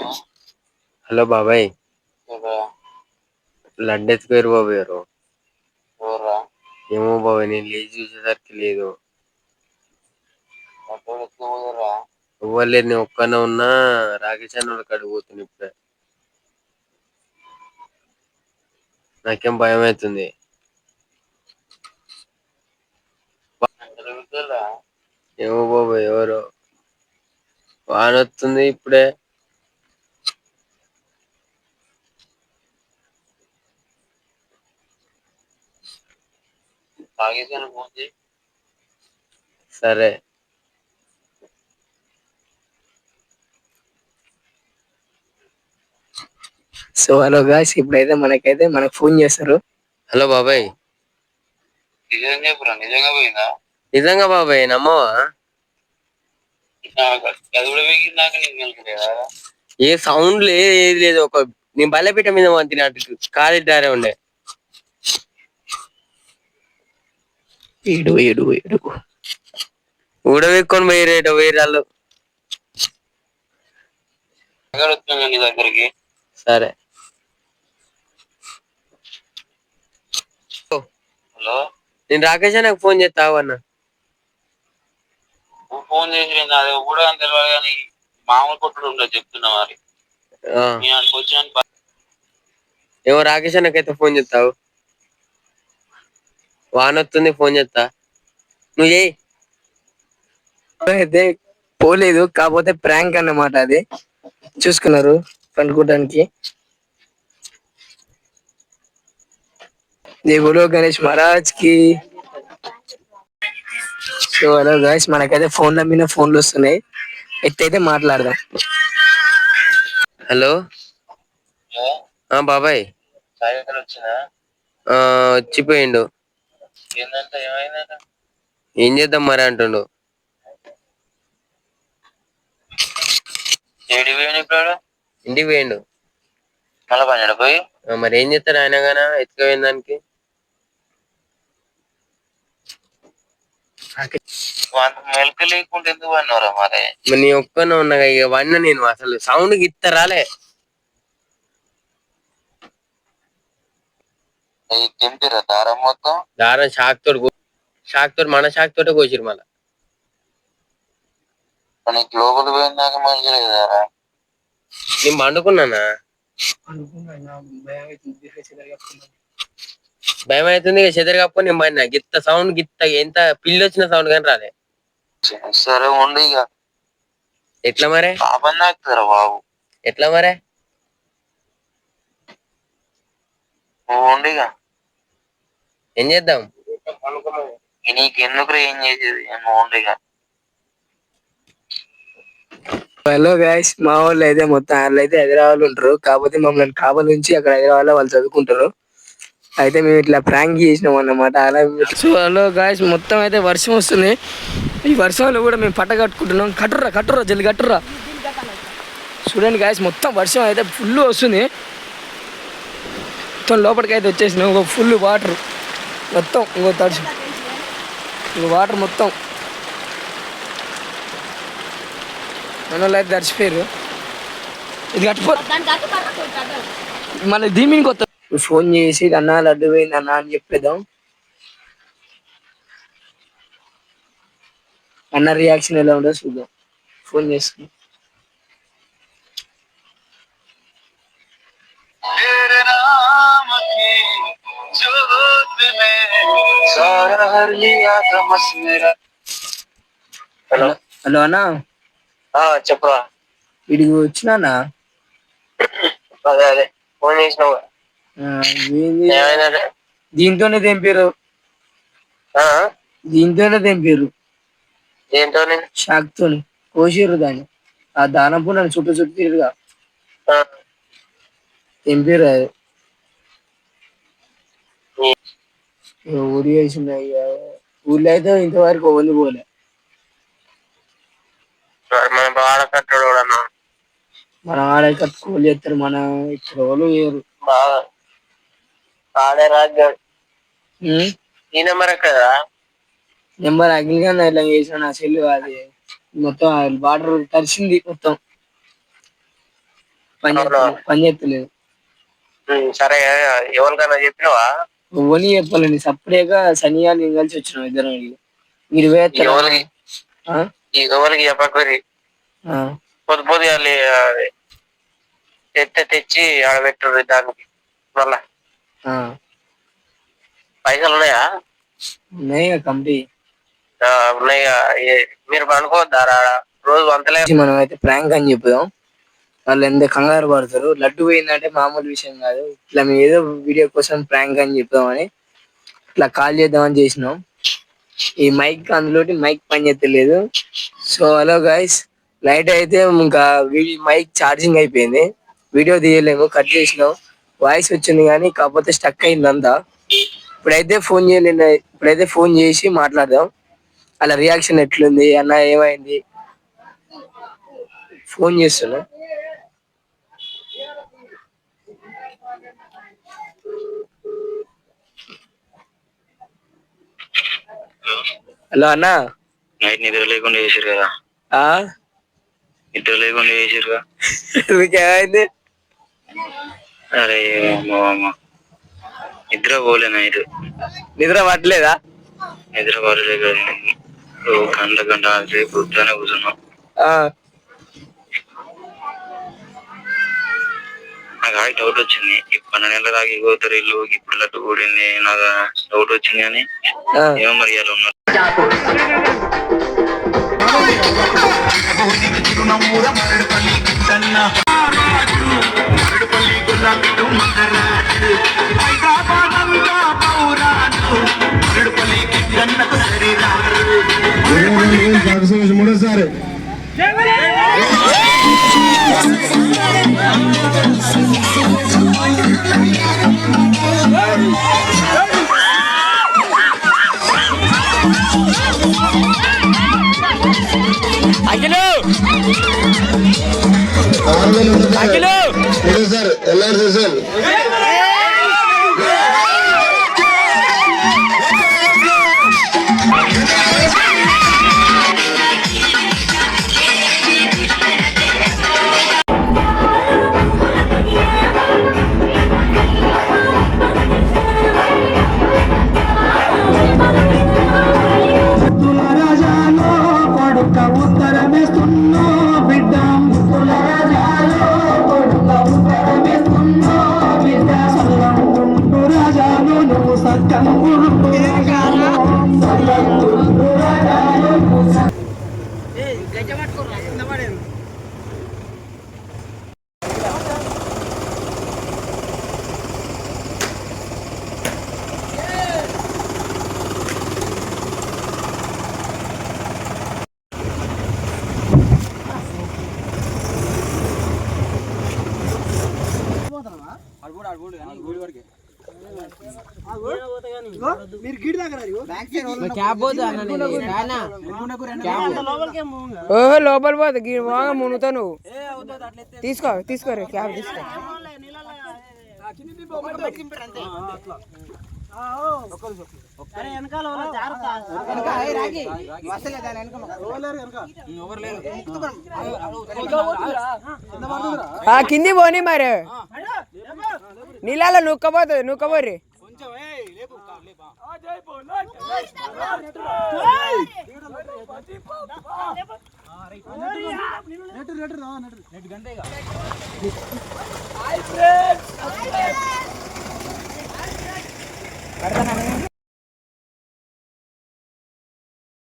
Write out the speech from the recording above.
Hello బాబాయ్. లడ్డు ఎత్తుకోరు బాబాయ్ ఎవరు ఏమో బాబాయ్ నేను లేచి చూసేసరికి లేదు. ఎవ్వరు లేదు నేను ఒక్కనే ఉన్నా. రాకేష్ అన్న వాళ్ళ కాడికి పోతున్నా ఇప్పుడే. నాకేం భయం అవుతుంది. ఏమో బాబాయ్ ఎవరు. సరే. సో హలో గాయస్ ఇప్పుడైతే మనకైతే మనకు ఫోన్ చేస్తారు హలో బాబాయ్. నిజం చెప్పురా నిజంగా పోయిందా? నిజంగా బాబాయ్ నమ్మవా? నాకు అది కూడా వెగిరినాక నీకు మెలకలేదా ఏ సౌండ్ లేదు ఏది లేదు ఒక నేను బల్లపీట మీద వంతినట్టు కాలి దారే ఉండే. ఏడు ఏడు ఏడు. ఊడవెక్కొని పోయిరేట వేరాళ్ళు దగ్గరికి సరే. హలో. నేను రాకేష్ నాకు ఫోన్ చేస్తావు అన్న. ఫోన్ చేసి అది కూడా తెలియదు కానీ మామూలు కొట్టుడు ఉండదు చెప్తున్నా మరి. ఏమో రాకేష్ అన్నకైతే ఫోన్ చేస్తావు. వాన వస్తుంది ఫోన్ చేస్తా నువ్వు చేయి అయితే పోలేదు కాకపోతే ప్రాంక్ అన్నమాట అది. చూసుకున్నారు పండుకోవడానికి జై బోలో గణేష్ మహారాజ్కి సో హలో గాయస్ మనకైతే ఫోన్ల మీద ఫోన్లు వస్తున్నాయి. ఎత్తైతే మాట్లాడదాం. హలో. ఆ బాబాయ్. సాయంత్రం వచ్చినా ఆ, వచ్చిపోయిండు. ఏమైందంట? ఏం చేద్దాం మరి అంటుండు. ఏడు ఇప్పుడు ఇంటికి పోయిండు. మళ్ళీ పోయి? ఆ, మరి ఏం చేస్తాడు ఆయన గానా? ఎత్తుకపోయిన దానికి? అంత మెలక లేకుండా ఎందుకు అన్నారా మరి? మరి నీ ఒక్కనే ఉన్నా ఇక వన్న నేను అసలు సౌండ్ గిత్త రాలే తెంపిరా దారం మొత్తం? దారం షాక్ తోటి షాక్ తోటి మన షాక్ తోటే కోసిరు మళ్ళా నీకు లోపల పోయిందాక మంచి లేదారా నేను పండుకున్నానా? భయం అవుతుంది చెదరు కప్పుకొని నేను పడినా. గిత్త సౌండ్ గిత్త ఎంత పిల్లి వచ్చిన సౌండ్ కానీ రాలే. సరే ఉండి ఇక. ఎట్లా మరే? పాపం బాబు. ఎట్లా మరే? ఉండి ఇక. ఏం చేద్దాం? ఇక నీకు ఎందుకు ఏం చేసేది హలో గాయస్ మా వాళ్ళు అయితే మొత్తం వాళ్ళు అయితే హైదరాబాద్ ఉంటారు కాకపోతే మమ్మల్ని కాబల్ నుంచి అక్కడ హైదరాబాద్లో వాళ్ళు చదువుకుంటారు అయితే మేము ఇట్లా ప్రాంక్ చేసినాం అన్నమాట. అలా సో హలో గాయస్ మొత్తం అయితే వర్షం వస్తుంది. ఈ వర్షంలో కూడా మేము పట్ట కట్టుకుంటున్నాం. కట్టుర్రా కట్టుర్రా జల్ది కట్టుర్రా. చూడండి గాయస్ మొత్తం వర్షం అయితే ఫుల్ వస్తుంది. మొత్తం లోపలికి అయితే వచ్చేసినాం. ఇంకో ఫుల్ వాటర్ మొత్తం ఇంకో తడి ఇంకో వాటర్ మొత్తం. మన వాళ్ళు అయితే తడిచిపోయారు ఇది కట్టుకో మళ్ళీ దీని మీద కొత్త ఫోన్ చేసి అన్న లడ్డు పోయింది అన్న అని చెప్పేద్దాం. అన్న రియాక్షన్ ఎలా ఉందో చూద్దాం. ఫోన్ చేసుకుని सारा हर लिया था मस मेरा హలో హలో అన్న చెప్పరా వీడికి వచ్చినా అదే అదే ఫోన్ చేసినావు ఏమైందంటే దీంతోనే తెంపారు దీంతోనే తెంపారు ఏంటో నేను షాక్ తోని కోసిర్రు దాన్ని ఆ దానపు నన్ను చుట్టూ చుట్టూ తిరుగుగా తెంపారు అది ఇక ఊరి వేసింది అయ్యా ఊర్లో అయితే ఇంతవరకు ఓన్లీ పోలే. మన కట్టాడు ఆడ కట్టుకోలు చేస్తారు మన ఇక్కడ వాళ్ళు వేరు ఆడే ఈ నెంబర్ ఎక్కడా నెంబర్ అగ్నిగా ఇట్లా చేసిన నా సెల్ అది. మొత్తం వాటర్ తడిసింది మొత్తం. పని పని చేస్తలేదు. సరే ఎవరికైనా చెప్పినవా? ఓని చెప్పాలండి సపరేట్గా సనియా నేను కలిసి వచ్చినాం ఇద్దరం. మీరు వేస్తారా? ఎవరికి? ఎవరికి చెప్పకరి. పొద్దు పొద్దు తెత్తే తెచ్చి ఆడబెట్టు దానికి మళ్ళా. పైసలు ఉన్నాయా ఉన్నాయి కంపెనీ ఉన్నాయిగా. మీరు పనుకోవద్దారా రోజు అంతలే మనం అయితే ప్రాంక్ అని చెప్పుదాం వాళ్ళు ఎంత కంగారు పడతారు. లడ్డు పోయిందంటే మామూలు విషయం కాదు. ఇట్లా మేము ఏదో వీడియో కోసం ప్రాంక్ అని చెప్దామని ఇట్లా కాల్ చేద్దామని చేసినాం. ఈ మైక్ అందులో మైక్ పని చేస్తలేదు సో హలో గైస్ లైట్ అయితే ఇంకా మైక్ ఛార్జింగ్ అయిపోయింది. వీడియో తీయలేము కట్ చేసినాం. వాయిస్ వచ్చింది కానీ కాకపోతే స్టక్ అయింది అంతా. ఇప్పుడైతే ఫోన్ చేయలేదు ఇప్పుడైతే ఫోన్ చేసి మాట్లాడదాం. అలా రియాక్షన్ ఎట్లుంది? అన్న ఏమైంది? ఫోన్ చేస్తున్నా. హలో అన్న. నైట్ నిద్ర లేకుండా చేసారు కదా. ఆ? నిద్ర లేకుండా చేసారుగా మీకేమైంది అరే నిద్ర పోలే నైట్. నిద్ర పట్టలేదా? నిద్ర ఓ గంట గంట కూర్చొని కూర్చున్నాం. నాకు ఆ డౌట్ వచ్చింది. ఈ పన్నెండు నెలల దాకా పోతారు ఇల్లు ఇప్పుడు లడ్డు కూడింది నాకు డౌట్ వచ్చింది కానీ ఆ. ఏమో మరి ఇలా ఉన్నారు. మూడోసారి. మూడోసారి ఎల్ఆర్ చేశారు ఓహో లోపల పోదు గీ బాగా మునుగుతావు నువ్వు తీసుకో తీసుకోరే క్యాబ్ తీసుకో ఆ కింది పోని మరి నీళ్ళలో నుక్కపోతుంది నుక్కబోర్రి నెట్టు